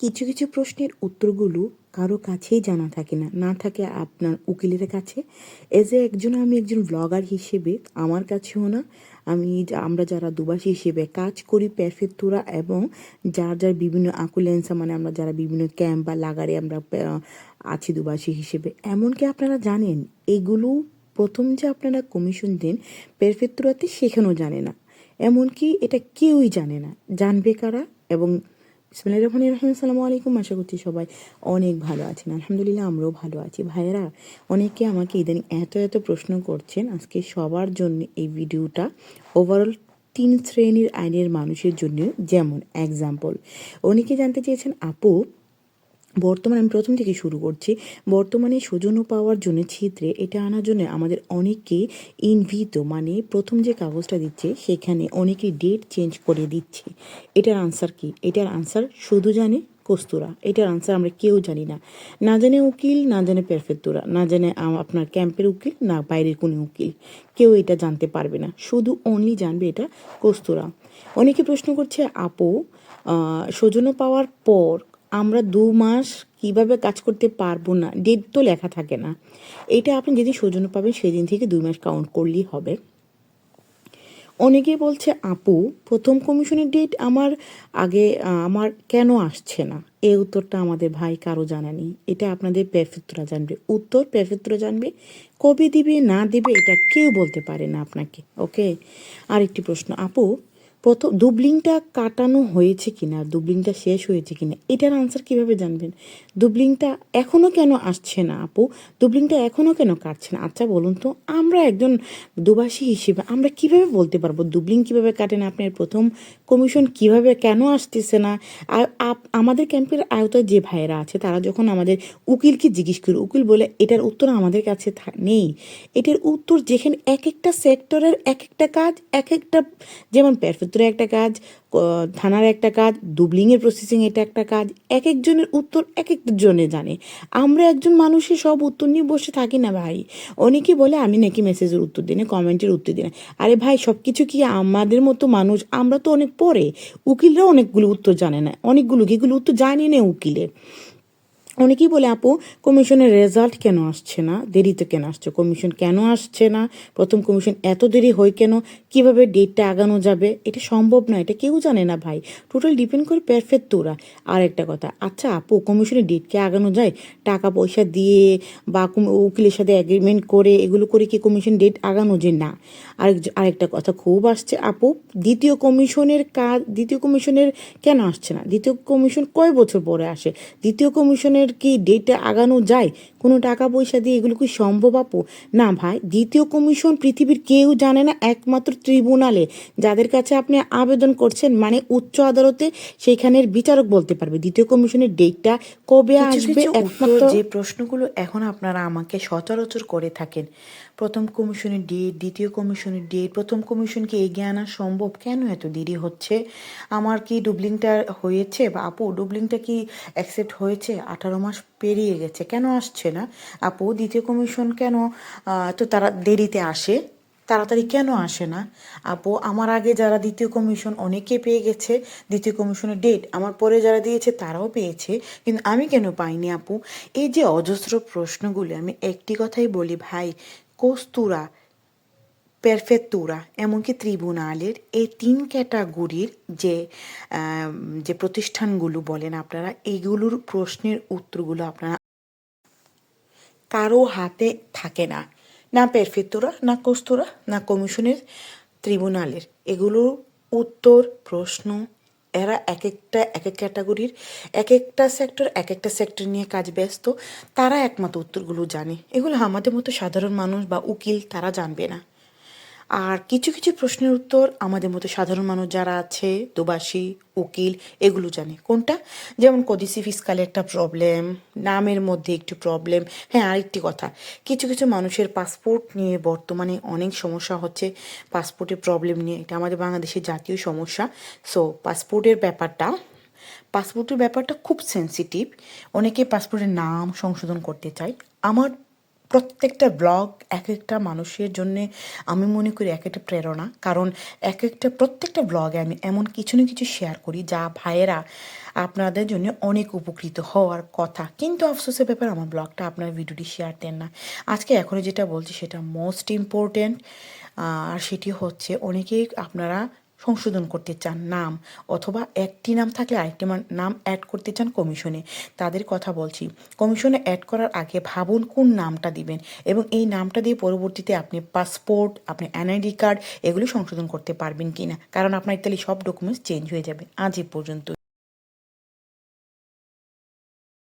কিছু কিছু প্রশ্নের উত্তরগুলো কারও কাছেই জানা থাকে না। না থাকে আপনার উকিলের কাছে। এজ এ একজন, আমি একজন ব্লগার হিসেবে আমার কাছেও না। আমি আমরা যারা দুবাসী হিসেবে কাজ করি প্যারফেক্তুরা এবং যার যার বিভিন্ন আকুলেন্সা মানে আমরা যারা বিভিন্ন ক্যাম্প বা লাগারে আমরা আছি দুবাসী হিসেবে। এমনকি আপনারা জানেন, এগুলো প্রথম যে আপনারা কমিশন দেন প্যারফেক্তুরাতে সেখানেও জানে না। এমনকি এটা কেউই জানে না। জানবে কারা এবং বিসমিল্লাহির রহমান রহিম আসসালামু আলাইকুম, আশা করছি সবাই অনেক ভালো আছেন। আলহামদুলিল্লাহ, আমরাও ভালো আছি। ভাইয়েরা, অনেকে আমাকে ইদানিং এত এত প্রশ্ন করছেন, আজকে সবার জন্য এই ভিডিওটা ওভারঅল তিন শ্রেণির আইনের মানুষের জন্য যেমন এক্সাম্পল অনেকে জানতে চেয়েছেন, আপু বর্তমানে আমি প্রথম থেকে শুরু করছি। বর্তমানে সৌজন্য পাওয়ার জন্য ছিদ্রে এটা আনার জন্য আমাদের অনেকে ইনভিত মানে প্রথম যে কাগজটা দিচ্ছে, সেখানে অনেকে ডেট চেঞ্জ করে দিচ্ছে। এটার আনসার কি? এটার আনসার শুধু জানে কস্তুরা। এটার আনসার আমরা কেউ জানি না। না জানে উকিল, না জানে পেরফেক্তুরা না জানে আপনার ক্যাম্পের উকিল, না বাইরের কোনো উকিল। কেউ এটা জানতে পারবে না। শুধু অনলি জানবে এটা কস্তুরা। অনেকে প্রশ্ন করছে, আপু সৌজন্য পাওয়ার পর আমরা দু মাস কীভাবে কাজ করতে পারব না? ডেট তো লেখা থাকে না। এটা আপনি যেদিন সৌজন্য পাবেন, সেদিন থেকে দুই মাস কাউন্ট করলেই হবে। অনেকে বলছে, আপু, প্রথম কমিশনের ডেট আমার আগে, আমার কেন আসছে না? এই উত্তরটা আমাদের ভাই কারও জানা নেই। এটা আপনাদের প্রেফেত্রা জানবে। উত্তর প্রেফেত্রা জানবে, কবে দিবে, না দিবে, এটা কেউ বলতে পারে না আপনাকে। ওকে আরেকটি প্রশ্ন, আপু প্রথম দুবলিংটা কাটানো হয়েছে কি কিনা, দুবলিংটা শেষ হয়েছে কিনা, এটার আনসার কীভাবে জানবেন? দুবলিংটা এখনও কেন আসছে না আপু? দুবলিংটা এখনও কেন কাটছে না? আচ্ছা বলুন তো, আমরা একজন দুবাসী হিসেবে আমরা কীভাবে বলতে পারব দুবলিং কীভাবে কাটে না? আপনার প্রথম কমিশন কীভাবে কেন আসতেছে না? আমাদের ক্যাম্পের আয়তায় যে ভাইয়েরা আছে, তারা যখন আমাদের উকিলকে জিজ্ঞেস করি, উকিল বলে, এটার উত্তর আমাদের কাছে নেই। এটার উত্তর যেখানে এক একটা সেক্টরের এক একটা কাজ, এক একটা, যেমন প্যারফেক্টরে একটা কাজ থানার একটা কাজ, দুবলিংয়ের প্রসেসিং এটা একটা কাজ এক একজনের উত্তর এক একজনে জানে। আমরা একজন মানুষের সব উত্তর নিয়ে বসে থাকি না ভাই। অনেকে বলে, আমি নাকি মেসেজের উত্তর দিই না কমেন্টের উত্তর দিই না। আরে ভাই সব কিছু কি আমাদের মতো মানুষ? আমরা তো অনেক পরে। উকিলরা অনেকগুলো উত্তর জানে না, অনেকগুলো কিগুলো উত্তর জানি না উকিলে অনেকেই বলে, আপু, কমিশনের রেজাল্ট কেন আসছে না? দেরিতে কেন আসছে? কমিশন কেন আসছে না? প্রথম কমিশন এত দেরি হয় কেন? কীভাবে ডেটটা আগানো যাবে? এটা সম্ভব না এটা কেউ জানে না ভাই। টোটাল ডিপেন্ড করে পারফেক্ট তোরা। আর একটা কথা আচ্ছা আপু, কমিশনের ডেটকে আগানো যায়? টাকা পয়সা দিয়ে বা উকিলের সাথে অ্যাগ্রিমেন্ট করে, এগুলো করে কি কমিশন ডেট আগানো যে না। আরেক আরেকটা কথা খুব আসছে, আপু, দ্বিতীয় কমিশনের কাজ দ্বিতীয় কমিশনের কেন আসছে না? দ্বিতীয় কমিশন কয় বছর পরে আসে? দ্বিতীয় কমিশনের কি ডেটে আগানো যায়? কোনো টাকা পয়সা দিয়ে এগুলো কি সম্ভব আপু? না ভাই দ্বিতীয় কমিশন পৃথিবীর কেউ জানে না একমাত্র ট্রিব্যুনালে যাদের কাছে আপনি আবেদন করছেন মানে উচ্চ আদালতে সেখানের বিচারক বলতে পারবে। দ্বিতীয় কমিশনের ডেটটা কবে আসবে একমাত্র যে প্রশ্নগুলো এখন আপনারা আমাকে সচরাচর করে থাকেন। প্রথম কমিশনের ডেট দ্বিতীয় কমিশনের ডেট প্রথম কমিশনকে এগিয়ে আনা সম্ভব কেন এত দেরি হচ্ছে? আমার কি ডুবলিংটা হয়েছে? বা আপু ডুবলিংটা কি অ্যাকসেপ্ট হয়েছে? আঠারো মাস পেরিয়ে গেছে। কেন আসছে না? আপু, দ্বিতীয় কমিশন কেন তো তারা দেরিতে আসে? তাড়াতাড়ি কেন আসে না? আপু, আমার আগে যারা দ্বিতীয় কমিশন অনেকে পেয়ে গেছে, দ্বিতীয় কমিশনের ডেট আমার পরে যারা দিয়েছে তারাও পেয়েছে, কিন্তু আমি কেন পাইনি আপু? এই যে অজস্র প্রশ্নগুলি, আমি একটি কথাই বলি ভাই, কস্তুরা পেরফেতুরা এমনকি ত্রিবুনালের এই তিন ক্যাটাগরির যে যে প্রতিষ্ঠানগুলো বলেন আপনারা, এইগুলোর প্রশ্নের উত্তরগুলো আপনারা কারও হাতে থাকে না। না পেরফেতুরা না কস্তুরা না কমিশনের ট্রিব্যুনালের এগুলোর উত্তর, প্রশ্ন, এরা এক একটা এক এক ক্যাটাগরির এক একটা সেক্টর এক একটা সেক্টর নিয়ে কাজ ব্যস্ত, তারা একমাত্র উত্তরগুলো জানে। এগুলো আমাদের মতো সাধারণ মানুষ বা উকিল তারা জানবে না। আর কিছু কিছু প্রশ্নের উত্তর আমাদের মতো সাধারণ মানুষ যারা আছে, দুবাসী, উকিল, এগুলো জানে। কোনটা? যেমন কদিসি ফিসকালে একটা প্রবলেম, নামের মধ্যে একটু প্রবলেম। হ্যাঁ আরেকটি কথা। কিছু কিছু মানুষের পাসপোর্ট নিয়ে বর্তমানে অনেক সমস্যা হচ্ছে। পাসপোর্টের প্রবলেম নিয়ে। এটা আমাদের বাংলাদেশের জাতীয় সমস্যা। সো পাসপোর্টের ব্যাপারটা পাসপোর্টের ব্যাপারটা খুব সেন্সিটিভ অনেকে পাসপোর্টের নাম সংশোধন করতে চায়। আমার প্রত্যেকটা ব্লগ এক একটা মানুষের জন্যে আমি মনে করি এক একটা প্রেরণা। কারণ এক একটা প্রত্যেকটা ব্লগে আমি এমন কিছু না কিছু শেয়ার করি যা ভাইয়েরা আপনাদের জন্য অনেক উপকৃত হওয়ার কথা। কিন্তু আফসোসের ব্যাপার, আমার ব্লগটা আপনার ভিডিওটি শেয়ার দেন না। আজকে এখনও যেটা বলছি, সেটা মোস্ট ইম্পর্টেন্ট আর সেটি হচ্ছে অনেকেই আপনারা সংশোধন করতে চান নাম অথবা একটি নাম থাকলে আরেকটি নাম অ্যাড করতে চান কমিশনে। তাদের কথা বলছি। কমিশনে অ্যাড করার আগে ভাবুন কোন নামটা দিবেন এবং এই নামটা দিয়ে পরবর্তীতে আপনি পাসপোর্ট, আপনি এনআইডি কার্ড এগুলি সংশোধন করতে পারবেন কি না কারণ আপনার ইত্যাদি সব ডকুমেন্টস চেঞ্জ হয়ে যাবে। আজ এ পর্যন্ত